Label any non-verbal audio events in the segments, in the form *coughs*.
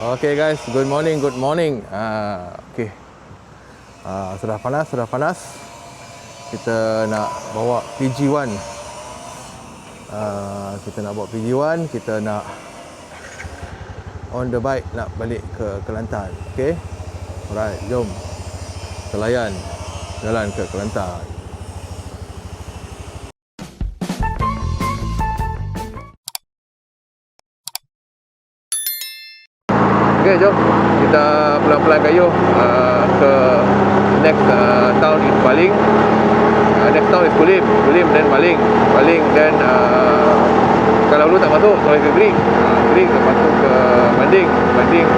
Okay guys, good morning, good morning. Uh, okay. Uh, sudah panas, sudah panas. Kita nak bawa PG1. Uh, kita nak bawa PG1, kita nak on the bike nak balik ke Kelantan. Okay. Alright, jom. Kita layan jalan ke Kelantan. Okay, jom kita pelan-pelan kayu uh, ke next uh, town in Baling. Uh, next town is Kulim, Kulim then Baling, Baling then uh, kalau dulu tak masuk sampai ke Greek. Uh, Greek lepas tu ke Banding, Banding,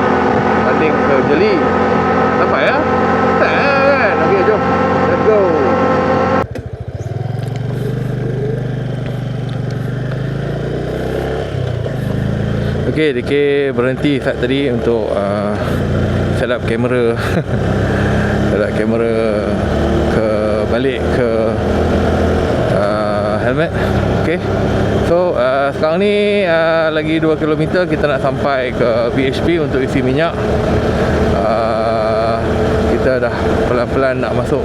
Banding ke Jeli. Sampai ya? Tak kan? Okay, jom. Let's go. Okey, DK berhenti saat tadi untuk uh, set up kamera. *laughs* set up kamera ke balik ke uh, helmet. Okey. So, uh, sekarang ni uh, lagi 2 km kita nak sampai ke BHP untuk isi minyak. Uh, kita dah pelan-pelan nak masuk.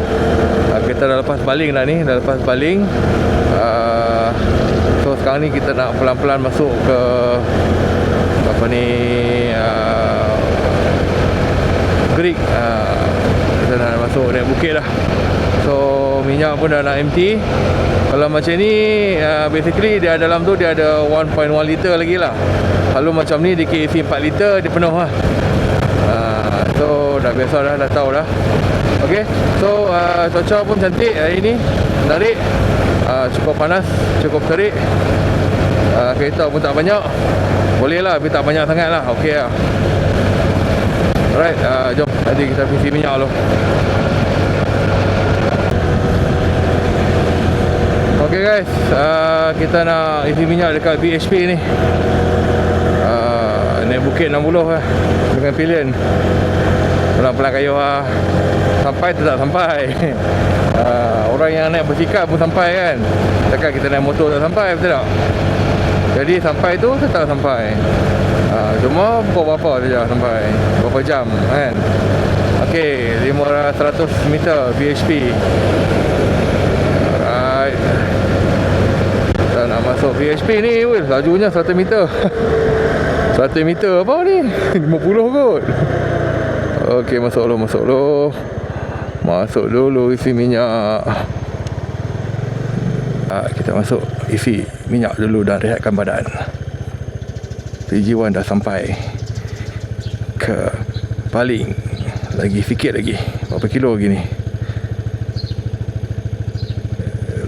Uh, kita dah lepas baling dah ni, dah lepas baling. Uh, so sekarang ni kita nak pelan-pelan masuk ke Greek uh, kita nak masuk naik bukit dah. So minyak pun dah nak empty. Kalau macam ni uh, basically dia dalam tu dia ada 1.1 liter lagi lah. Kalau macam ni dia isi 4 liter dia penuh lah. Uh, so dah biasa dah dah tahu dah. Ok so uh, cuaca pun cantik hari ni. Menarik. Uh, cukup panas cukup terik. Uh, kereta pun tak banyak. Boleh lah tapi tak banyak sangat lah. Ok lah alright uh, jom. Nanti kita isi minyak dulu ok guys. Uh, kita nak isi minyak dekat BHP ni. Uh, naik bukit 60 lah dengan pilihan. Pelan-pelan kayu lah sampai tu tak sampai. *laughs* Uh, orang yang naik bersikap pun sampai kan? Takkan kita naik motor tak sampai betul tak? Jadi sampai tu tetap sampai ha, Cuma pukul berapa saja sampai? Berapa jam kan? Okey 500 meter BHP Alright. Kita nak masuk BHP ni weh, Lajunya 100 meter. *laughs* 100 meter apa ni? *laughs* 50 kot. Okey masuk dulu Masuk dulu. Masuk dulu isi minyak. Ha, Kita masuk isi minyak dulu dan rehatkan badan PG1 dah sampai ke Baling lagi sikit lagi. Berapa kilo lagi ni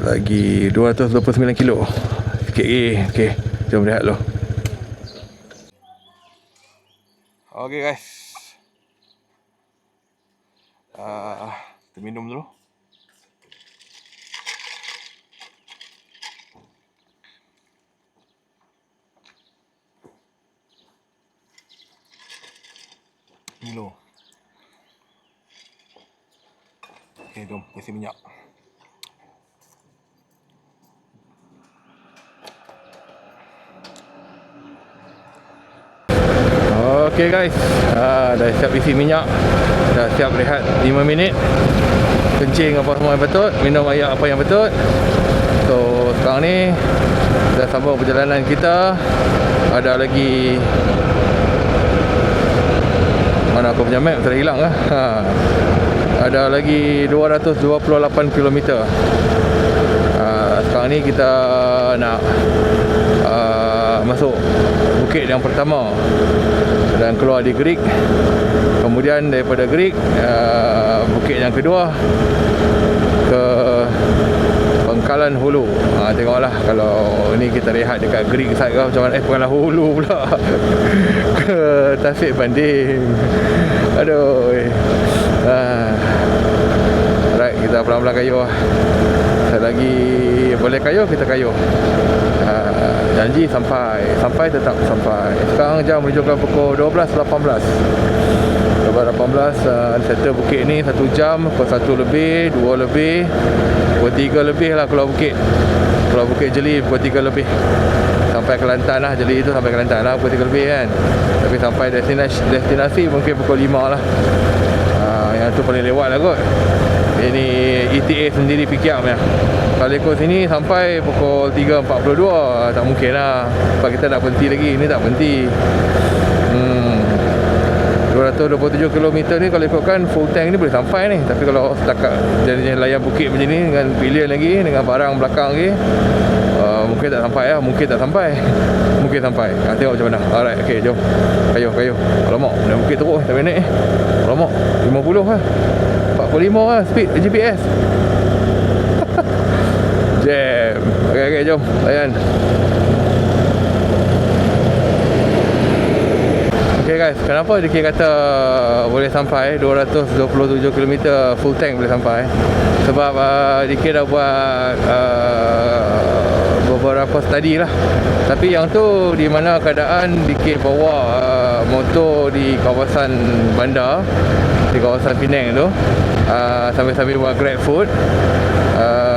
lagi 229 kilo. Sikit lagi. Ok jom rehat dulu ok guys. Uh, kita minum dulu Milo. Okey, jom isi minyak. Okey guys, ah, dah siap isi minyak. Dah siap rehat 5 minit. Kencing apa semua yang betul Minum air apa yang betul. So sekarang ni Dah sambung perjalanan kita. Ada lagi mana aku punya map telah hilang lah. Ha. Ada lagi 228 km. Ha, sekarang ni kita nak uh, masuk bukit yang pertama dan keluar di Greek. Kemudian daripada Greek uh, bukit yang kedua ke Pangkalan Hulu. Ha, tengoklah kalau ni kita rehat dekat Greek side ke macam mana. Eh, Pangkalan Hulu pula. *laughs* ke Tasik Banding. Aduh. Ha. Alright, kita pelan-pelan kayu lah. Lagi boleh kayu, kita kayu. Ha, janji sampai. Sampai tetap sampai. Sekarang jam menunjukkan pukul 12.18. 12.18 uh, settle bukit ni 1 jam pukul 1 lebih 2 lebih pukul 3 lebih lah keluar bukit. Keluar bukit jeli pukul 3 lebih. Sampai Kelantan lah Jeli tu sampai Kelantan lah pukul 3 lebih kan. Tapi sampai destinasi, destinasi mungkin pukul 5 lah. Uh, yang tu paling lewat lah kot. Ini ETA sendiri pikiam ya. Kalau ikut sini sampai pukul 3.42 tak mungkin lah. Sebab kita nak berhenti lagi ini tak berhenti 227 km ni kalau ikutkan full tank ni boleh sampai ni. Tapi kalau setakat jadi layan bukit macam ni dengan pilihan lagi dengan barang belakang lagi uh, mungkin tak sampai lah. Mungkin tak sampai. *laughs* Mungkin sampai. Ha, tengok macam mana. Alright ok jom. Kayu kayu alamak nak bukit teruk tak naik eh. Alamak 50 lah. 45 lah speed GPS *laughs* jam. Ok ok jom. Layan guys, kenapa dia kata boleh sampai 227 km full tank boleh sampai? Sebab uh, dia dah buat uh, beberapa study lah. Tapi yang tu di mana keadaan DK bawa uh, motor di kawasan bandar di kawasan Penang tu uh, sambil-sambil buat grab food uh,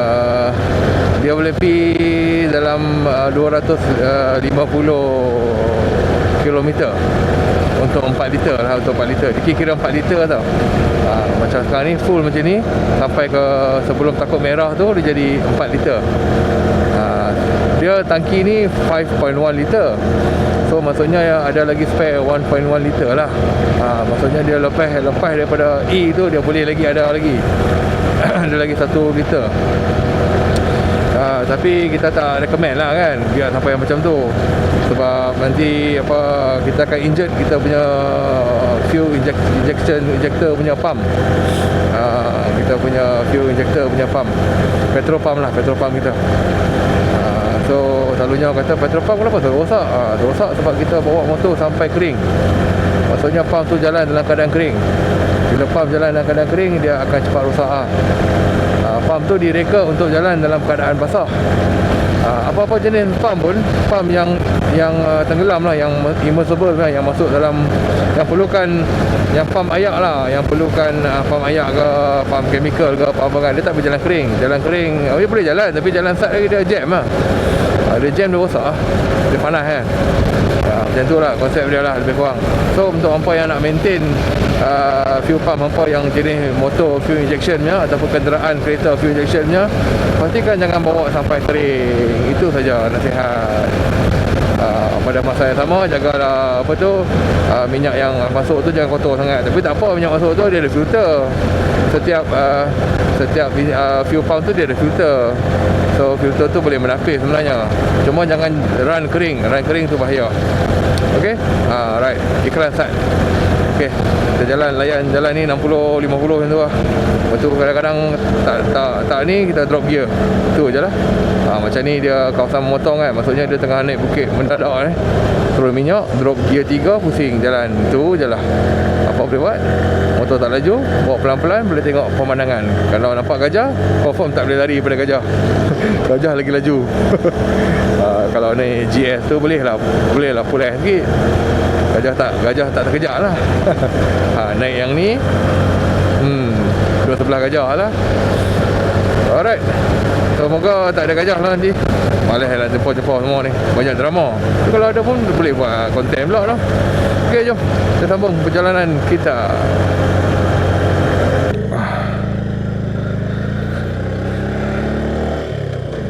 dia boleh pergi dalam uh, 250 kilometer. Untuk 4 liter lah untuk 4 liter. Dia kira 4 liter tau. Ha, macam sekarang ni full macam ni. Sampai ke sebelum takut merah tu dia jadi 4 liter. Ha, dia tangki ni 5.1 liter. So maksudnya ada lagi spare 1.1 liter lah. Ha, maksudnya dia lepas lepas daripada E tu dia boleh lagi ada lagi. *coughs* Ada lagi 1 liter ha, tapi kita tak recommend lah kan biar sampai macam tu. Sebab nanti apa kita akan inject kita punya fuel inject, injection injector punya pump. Uh, kita punya fuel injector punya pump. Petrol pump lah petrol pump kita. Uh, so selalunya orang kata petrol pump kenapa tu rosak? Uh, rosak sebab kita bawa motor sampai kering. Maksudnya pump tu jalan dalam keadaan kering. Bila pump jalan dalam keadaan kering dia akan cepat rosak. Uh, pump tu direka untuk jalan dalam keadaan basah. Ah, apa-apa jenis pump pun pump yang yang uh, tenggelam lah yang immersible lah yang masuk dalam yang perlukan yang pump ayak lah yang perlukan uh, pump ayak ke pump chemical ke apa-apa kan. Dia tak boleh jalan kering. Jalan kering oh, dia boleh jalan tapi jalan sat lagi dia jam lah. Uh, dia jam dia rosak lah. Dia panas kan. Ya, macam tu lah konsep dia lah lebih kurang. So untuk hampa yang nak maintain uh, fuel pump hampa yang jenis motor fuel injection nya ataupun kenderaan kereta fuel injection nya pastikan jangan bawa sampai kering itu saja nasihat. Uh, pada masa yang sama jagalah apa tu uh, minyak yang masuk tu jangan kotor sangat. Tapi tak apa minyak masuk tu dia ada filter. Setiap uh, setiap uh, fuel pump tu dia ada filter. So filter tu boleh menapis sebenarnya. Cuma jangan run kering. Run kering tu bahaya. Ok uh, right. Iklan start. Okey, kita jalan layan jalan ni 60 50 macam tu lah. Lepas tu kadang-kadang tak tak tak ni kita drop gear. Tu je lah. Ha, macam ni dia kawasan memotong kan. Maksudnya dia tengah naik bukit mendadak eh. Turun minyak, drop gear 3 pusing jalan. Tu je lah. Apa boleh buat? Motor tak laju, bawa pelan-pelan boleh tengok pemandangan. Kalau nampak gajah, confirm tak boleh lari daripada gajah. *laughs* gajah lagi laju. ha, *laughs* kalau ni GS tu boleh lah. Boleh lah pull sikit. Gajah tak gajah tak terkejak lah. *laughs* Ha, Naik yang ni. Hmm Dua sebelah gajah lah. Alright. Semoga tak ada gajah lah nanti. Malah lah jemput-jemput semua ni. Banyak drama. Kalau ada pun boleh buat konten pula lah Ok jom. Kita sambung perjalanan kita.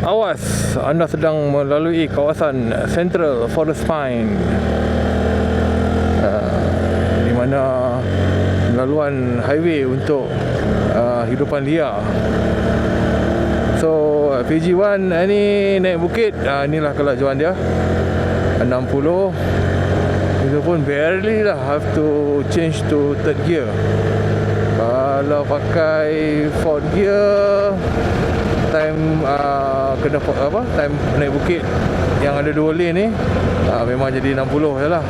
Awas Anda sedang melalui kawasan Central Forest Pine mana laluan highway untuk uh, hidupan liar. So PG1 uh, ni naik bukit. Uh, inilah kelajuan dia. 60 itu pun barely lah have to change to third gear. Kalau pakai fourth gear time uh, kena apa time naik bukit yang ada dua lane ni uh, memang jadi 60 je lah.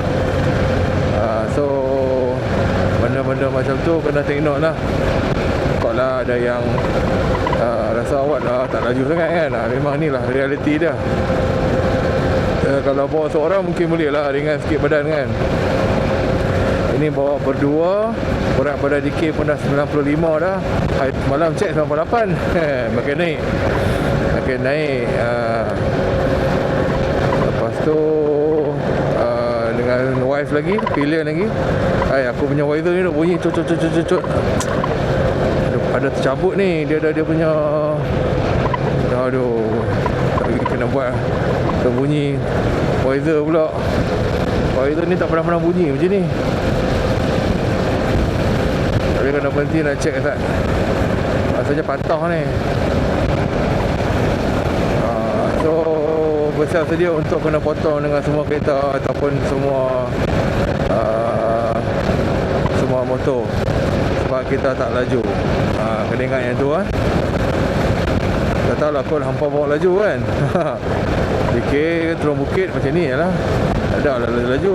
Uh, so benda-benda macam tu kena tengok lah. Kalau ada yang uh, rasa awak uh, tak laju sangat kan? Uh, Memang ni lah reality dia. Uh, Kalau bawa seorang mungkin boleh lah ringan sikit badan kan? Ini bawa berdua. Berat pada DK pun dah 95 dah. Malam cek 98 *laughs* Makin naik. Makin naik uh, Lepas tu lagi? Pilihan lagi? Hai aku punya wiser ni dah bunyi Cut cut cut cut cut. Ada, tercabut ni. Dia ada dia punya Aduh. Tak lagi kena buat Terbunyi Wiser pula. Wiser ni tak pernah-pernah bunyi macam ni. Tapi kena berhenti nak check Ustaz. Rasanya patah ni. Ah, So Besar sedia untuk kena potong dengan semua kereta Ataupun semua uh, Semua motor Sebab kita tak laju. Uh, Kena ingat yang tu kan Tak tahu lah kot hampa bawa laju kan. *laughs* Fikir turun bukit macam ni lah Tak ada lah laju.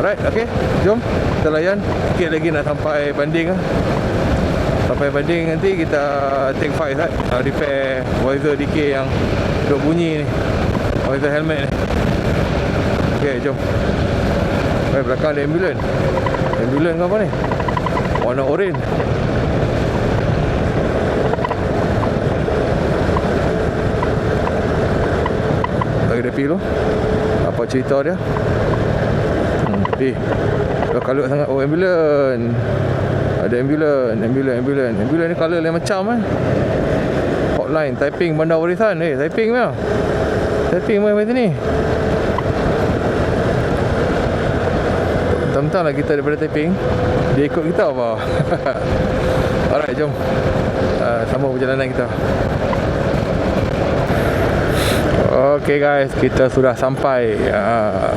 Alright, okay. Jom. Kita layan. Sikit lagi nak sampai banding lah Sampai banding nanti kita take five kan uh, Repair visor DK yang Duk bunyi ni. Visor helmet ni. Okay jom. Eh belakang ada ambulans Ambulans ke apa ni? Warna Bagi dia pergi dulu Apa cerita dia? Hmm. Dah kalut sangat Oh ambulans ada ambulans, ambulans, ambulans. Ambulans ni colour lain macam kan. Hotline, typing bandar warisan. Eh, typing mah. Typing mah macam ni. Tentang lah kita daripada typing. Dia ikut kita apa? *laughs* Alright, jom. Uh, sambung perjalanan kita. Okay guys, kita sudah sampai uh,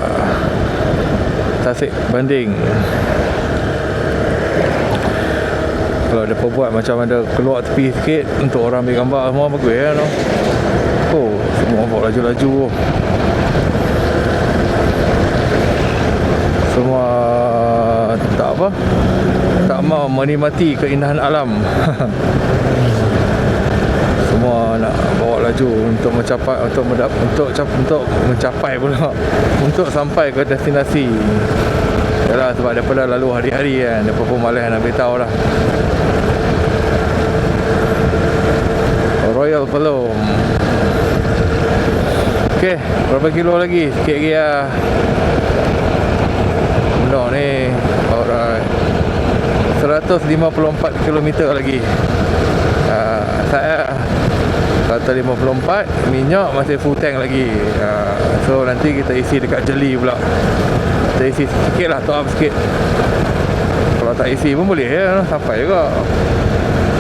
Tasik Banding. Kalau ada buat macam ada keluar tepi sikit Untuk orang ambil gambar semua bagus ya no? Oh semua bawa laju-laju Semua tak apa. Tak mau menikmati keindahan alam. *laughs* Semua nak bawa laju untuk mencapai untuk mendap, untuk cap, untuk mencapai pula. *laughs* Untuk sampai ke destinasi. Yalah sebab daripada lalu hari-hari kan Dia pun malas nak beritahu lah Royal belum Okay Berapa kilo lagi? Sikit lagi lah. Benda ni Alright. 154 km lagi. Uh, Saya Kata 54 Minyak masih full tank lagi. Uh, So nanti kita isi dekat jeli pula. Kita isi sikit lah Top up sikit. Kalau tak isi pun boleh ya Sampai juga.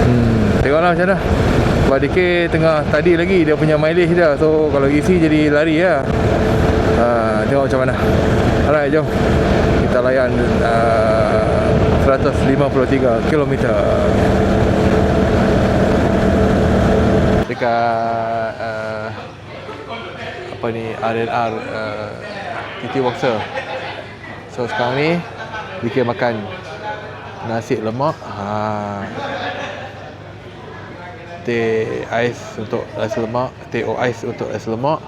Hmm, Tengoklah macam mana Sebab DK tengah Tadi lagi dia punya mileage dia So kalau isi jadi lari lah uh, Tengok macam mana Alright jom Kita layan uh, 153 km dekat uh, apa ni RNR uh, TT Boxer. So sekarang ni bikin makan nasi lemak. Ha. Teh ais untuk nasi lemak, teh o ais untuk nasi lemak.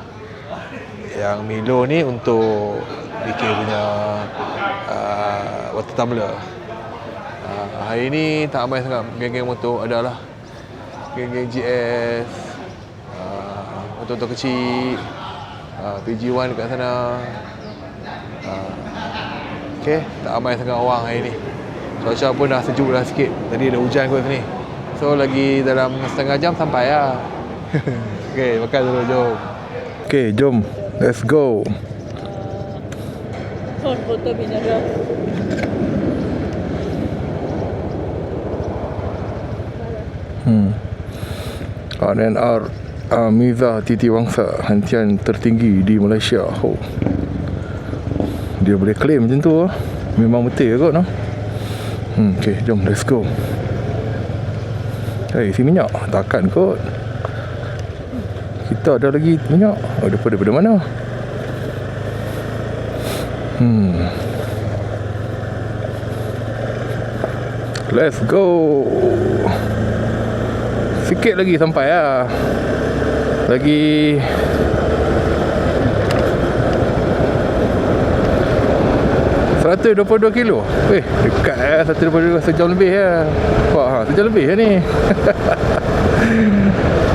Yang Milo ni untuk bikin punya uh, water tumbler. Uh, hari ni tak ramai sangat. Geng-geng motor adalah geng-geng GS uh, motor-motor kecil uh, PG1 dekat sana. Uh, ok tak ramai sangat orang hari ni. Cuaca pun dah sejuk dah sikit. Tadi ada hujan kot sini so lagi dalam setengah jam sampai lah *laughs* ok makan dulu jom ok jom let's go Son foto mineral. Hmm. RNR Amiza Titi Wangsa Hentian tertinggi di Malaysia oh. Dia boleh claim macam tu ah. Memang betul kot no? hmm, Okay jom let's go Hei isi minyak. Takkan kot. Kita ada lagi minyak. Oh, Daripada, daripada mana? Hmm. Let's go. Sikit lagi sampai lah Lagi Seratus dua puluh dua kilo Eh dekat eh Seratus dua puluh dua Sejam lebih ya Wah ha, sejam lebih ya ni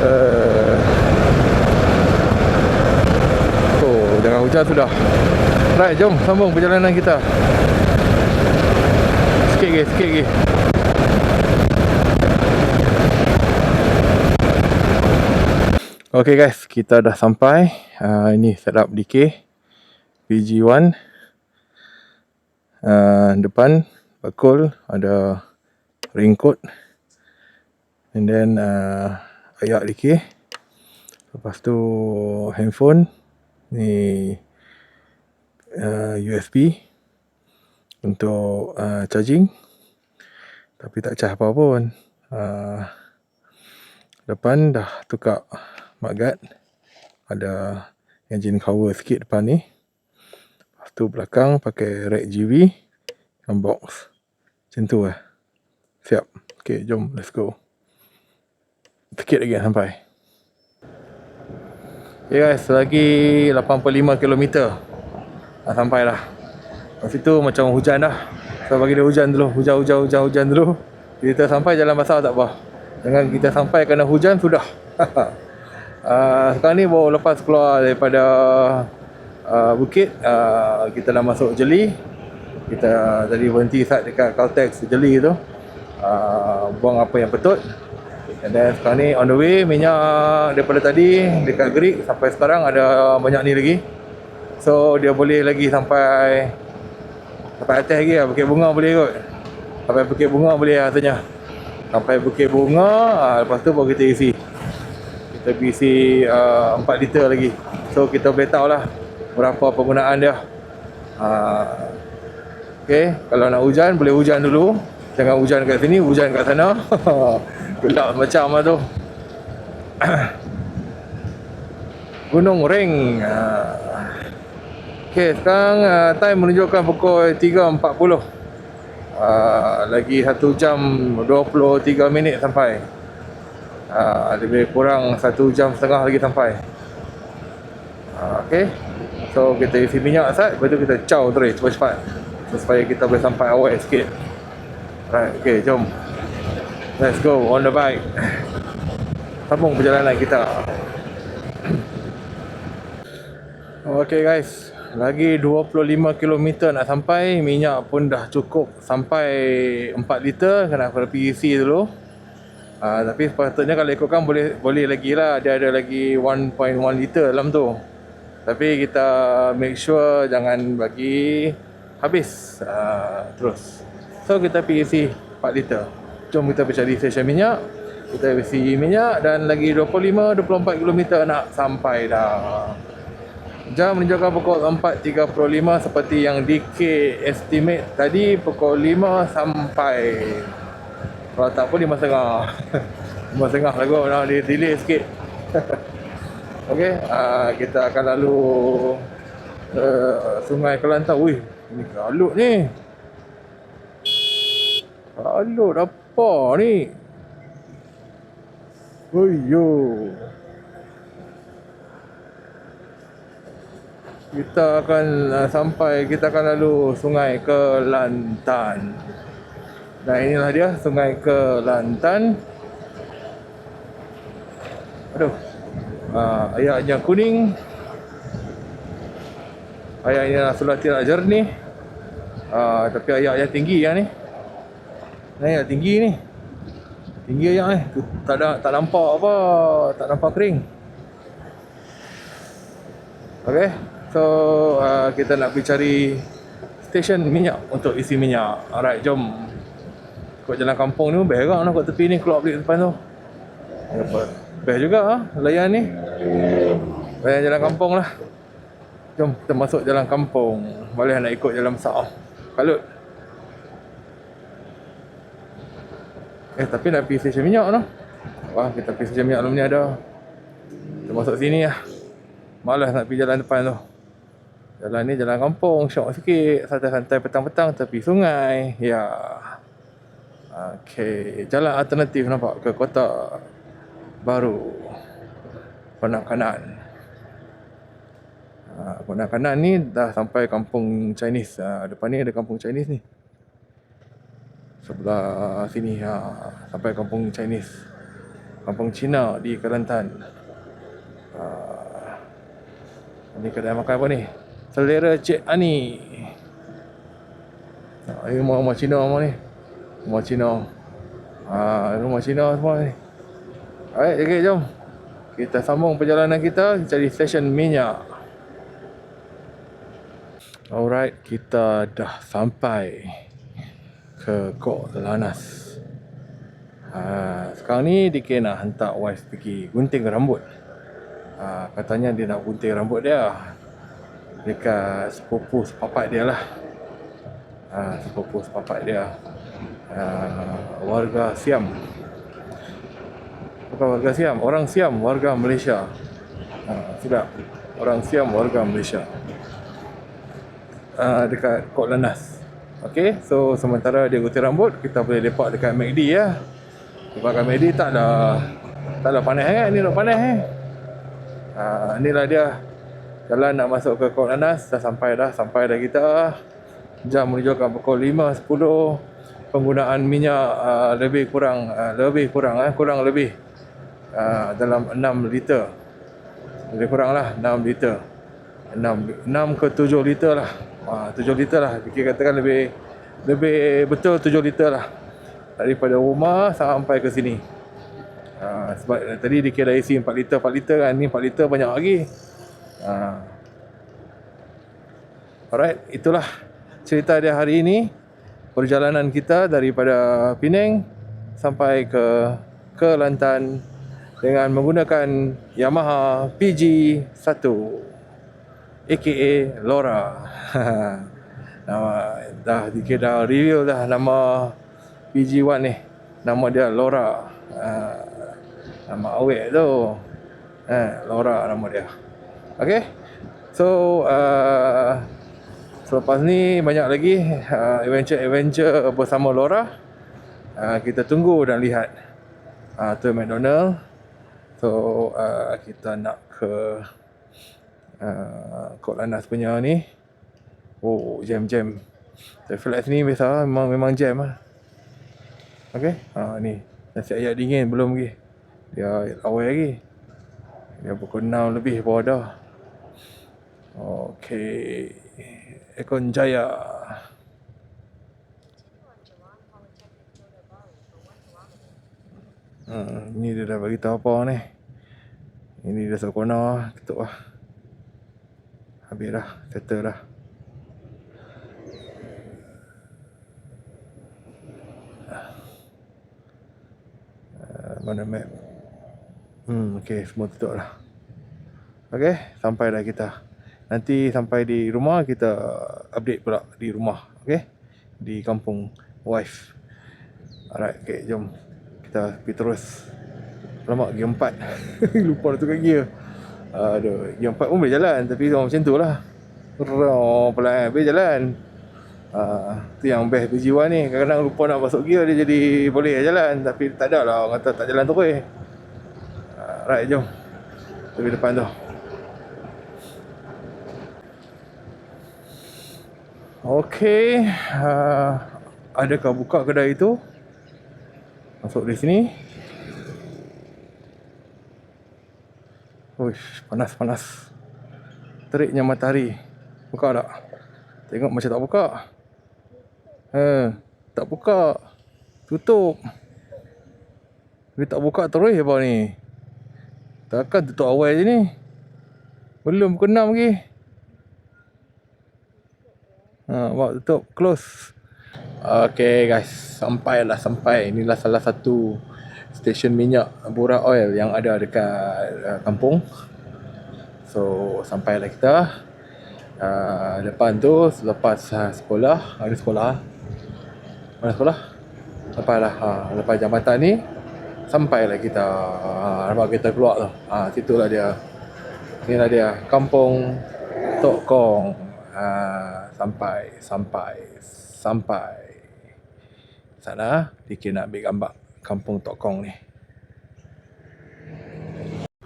uh. *laughs* Oh jangan hujan sudah Right, jom sambung perjalanan kita. Sikit lagi, sikit lagi. Okay guys, kita dah sampai. Uh, ini setup DK PG1. Uh, depan bakul ada raincoat. And then uh, ayak DK. Lepas tu handphone. Ni uh, USB untuk uh, charging. Tapi tak cah apa pun. Uh, depan dah tukar mudguard ada engine cover sikit depan ni tu belakang pakai rack GV dan box. Macam tu lah. Siap. Ok jom let's go. Sikit lagi sampai. Ok guys lagi 85km dah sampai lah. Kat situ macam hujan dah. So bagi dia hujan dulu. Hujan hujan hujan hujan dulu. Kita sampai jalan basah tak apa. Jangan kita sampai kena hujan sudah. Uh, *laughs* sekarang ni baru lepas keluar daripada uh, bukit uh, kita dah masuk jeli. Kita tadi berhenti sat dekat Caltex jeli tu. Uh, buang apa yang petut. And then sekarang ni on the way minyak daripada tadi dekat Gerik sampai sekarang ada banyak ni lagi. So dia boleh lagi sampai sampai atas lagi lah. Bukit bunga boleh kot. Sampai bukit bunga boleh rasanya. Sampai bukit bunga uh, lepas tu baru kita isi. Kita isi uh, 4 liter lagi. So kita boleh tahu lah berapa penggunaan dia? Uh, ok kalau nak hujan boleh hujan dulu. Jangan hujan kat sini hujan kat sana. *laughs* Gelap macam lah tu. *coughs* Gunung Ring. Uh, ok sekarang uh, time menunjukkan pukul 3.40 uh, lagi 1 jam 23 minit sampai. Uh, lebih kurang satu jam setengah lagi sampai. Uh, ok so kita isi minyak sat lepas tu kita caw terus cepat-cepat. Supaya kita boleh sampai awal sikit. Right ok jom. Let's go on the bike. Sambung perjalanan kita. Ok guys. Lagi 25km nak sampai. Minyak pun dah cukup sampai 4 liter. Kena pergi isi dulu. Uh, tapi sepatutnya kalau ikutkan boleh boleh lagi lah. Dia ada lagi 1.1 liter dalam tu tapi kita make sure jangan bagi habis uh, terus. So kita pergi isi 4 liter jom kita pergi cari stesen minyak. Kita isi minyak dan lagi 25-24 km nak sampai dah. Jam menunjukkan pukul 4.35 seperti yang DK estimate tadi pukul 5 sampai. Kalau tak pun lima setengah. *laughs* Lima setengah lah kot Nak delay sikit *laughs* Okay uh, Kita akan lalu uh, Sungai Kelantan. Wih Ini kalut ni. Kalut apa ni? Oh yo kita akan uh, sampai kita akan lalu sungai Kelantan. Dan inilah dia Sungai Kelantan. Aduh. Uh, ayaknya kuning. Ayaknya sudah tidak jernih. Uh, tapi ayak yang tinggi ya ni. Ayak tinggi ni. Tinggi ayak ni. Tak ada tak nampak apa, tak nampak kering. Okay. So uh, kita nak pergi cari stesen minyak untuk isi minyak. Alright, jom. Kau jalan kampung ni best kan nak kat tepi ni keluar balik depan tu. Dapat. Best juga ah layan ni. Layan jalan kampung lah. Jom kita masuk jalan kampung. Boleh nak ikut jalan besar. Kalut. Eh tapi nak pergi stesen minyak tu. Wah kita pergi stesen minyak ni ada. Kita masuk sini lah. Malas nak pergi jalan depan tu. Jalan ni jalan kampung, syok sikit, santai-santai petang-petang tepi sungai. Ya. Okey, jalan alternatif nampak ke kota baru. Konak kanan. Ha, konak kanan ni dah sampai kampung Chinese. Ha, depan ni ada kampung Chinese ni. Sebelah sini ha, sampai kampung Chinese. Kampung Cina di Kelantan. Ha, ini kedai makan apa ni? Selera Cik Ani. Ah, ini rumah, rumah Cina semua ni. Rumah Cina. Ah, rumah Cina semua ni. Alright, okay, jom. Kita sambung perjalanan kita cari stesen minyak. Alright, kita dah sampai ke Kok Lanas. Ha, sekarang ni DK nak hantar wife pergi gunting rambut. Ha, katanya dia nak gunting rambut dia dekat sepupu sepapat dia lah. Ha, sepupu sepapat dia. Ha, warga Siam bukan warga Siam, orang Siam, warga Malaysia. Ha, sudah, orang Siam, warga Malaysia. Ha, dekat Kok Lanas. Okey, so sementara dia gunting rambut, kita boleh lepak dekat McD ya. Sebab kat McD tak ada tak ada panas kan, ni nak panas eh. Ha, inilah dia jalan nak masuk ke Kok Lanas, dah sampai dah, sampai dah kita. Jam menunjukkan pukul 5, 10 penggunaan minyak uh, lebih kurang uh, lebih kurang eh kurang lebih uh, dalam 6 liter. Lebih kurang lah 6 liter. 6, 6 ke 7 liter lah. Uh, 7 liter lah. Kita katakan lebih lebih betul 7 liter lah. Daripada rumah sampai ke sini. Uh, sebab tadi dikira isi 4 liter 4 liter kan. Ni 4 liter banyak lagi. Uh. alright itulah cerita dia hari ini. Perjalanan kita daripada Penang sampai ke Kelantan dengan menggunakan Yamaha PG1 aka Laura. *laughs* nama dah dikira review dah nama PG1 ni. Nama dia Laura. Uh, nama awet tu. Eh, Laura nama dia. Okay. So, uh, selepas ni banyak lagi uh, adventure-adventure bersama Laura. Uh, kita tunggu dan lihat. Uh, tu McDonald. So uh, kita nak ke uh, Kok Lanas punya ni. Oh jam-jam Traffic light sini biasa memang memang jam lah. Okay uh, ni. Nasi ayat dingin belum lagi Dia awal lagi. Dia pukul 6 lebih bawah dah. Okay Ekon Jaya Hmm, ni dia dah bagi tahu apa ni. Ini dah sokona, tutup lah. Habis dah, settle dah. Uh, mana map? Hmm, okey, semua tutup lah. Okey, sampai dah kita. Nanti sampai di rumah kita update pula di rumah, okey? Di kampung wife. Alright, okey, jom kita pergi terus Lama gear 4 *laughs* Lupa dah tukar gear. Aduh Gear 4 pun boleh jalan Tapi orang macam tu lah. Oh pelan Boleh jalan. Uh, Tu yang best PG1 ni. Kadang-kadang lupa nak masuk gear Dia jadi boleh jalan. Tapi tak ada lah Orang kata tak jalan terus. Uh, Right jom. Pergi depan tu. Okay uh, Adakah buka kedai itu? Masuk di sini. Uish, panas panas. Teriknya matahari. Buka tak? Tengok macam tak buka. Eh, tak buka. Tutup. Dia tak buka terus apa ni? Takkan tutup awal je ni? Belum pukul 6 lagi. Ha, buat tutup. Close. Okay guys, sampai lah sampai. Inilah salah satu stesen minyak Bora Oil yang ada dekat uh, kampung. So sampailah kita. Uh, depan tu selepas uh, sekolah, ada sekolah. Mana sekolah? Lepas lah, uh, lepas jambatan ni sampailah kita. Uh, nampak kita keluar tu. Ah, uh, situlah dia. Inilah dia, kampung Tok Kong. Uh, sampai, sampai, sampai sana Dikir nak ambil gambar kampung Tokong ni.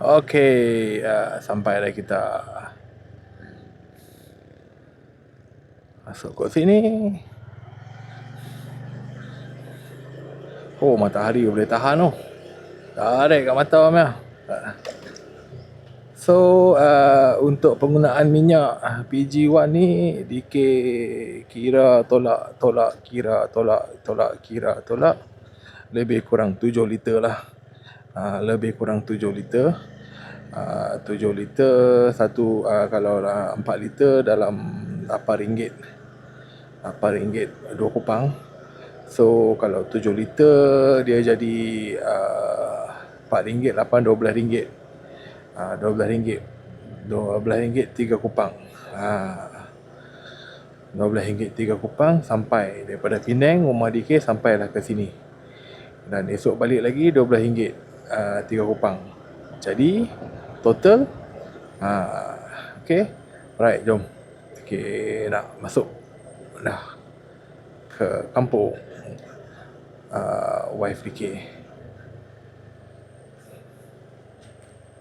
Okey, uh, sampai dah kita. Masuk kot sini. Oh, matahari boleh tahan tu. Oh. Tarik kat mata Amir So uh, untuk penggunaan minyak uh, PG1 ni DK kira tolak tolak kira tolak tolak kira tolak lebih kurang 7 liter lah. Uh, lebih kurang 7 liter. Uh, 7 liter satu uh, kalau uh, 4 liter dalam 8 ringgit. 8 ringgit 2 kupang. So kalau 7 liter dia jadi uh, 4 ringgit 8 12 ringgit. Ha, RM12. RM12 3 kupang. Ha. RM12 3 kupang sampai daripada Penang rumah DK sampailah ke sini. Dan esok balik lagi RM12 uh, 3 kupang. Jadi total ha okey. Right, jom. Okey, nak masuk dah ke kampung uh, wife DK.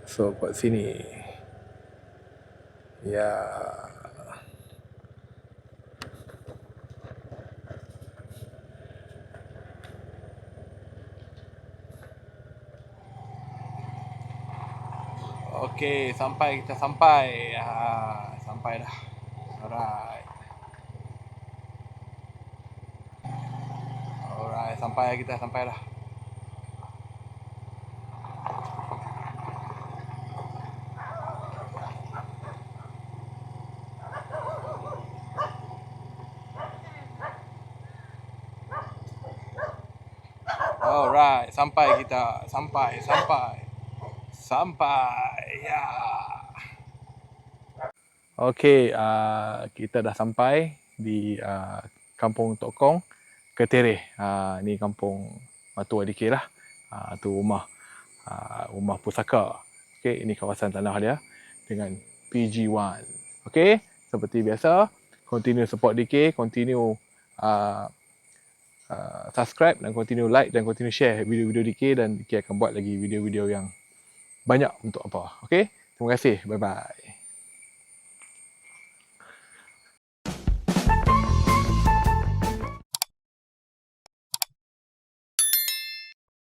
So kat sini Ya Okey, sampai kita sampai. Ha, sampai dah. Alright. Alright, sampai kita sampai dah. Alright, sampai kita. Sampai, sampai. Sampai. Ya. Okey, uh, kita dah sampai di uh, Kampung Tok Kong, Ketereh. Uh, ni kampung Matua DK lah. Uh, tu rumah uh, rumah pusaka. Okey, ini kawasan tanah dia dengan PG1. Okey, seperti biasa, continue support DK, continue uh, uh, subscribe dan continue like dan continue share video-video DK dan DK akan buat lagi video-video yang banyak untuk apa. Okey? Terima kasih. Bye-bye.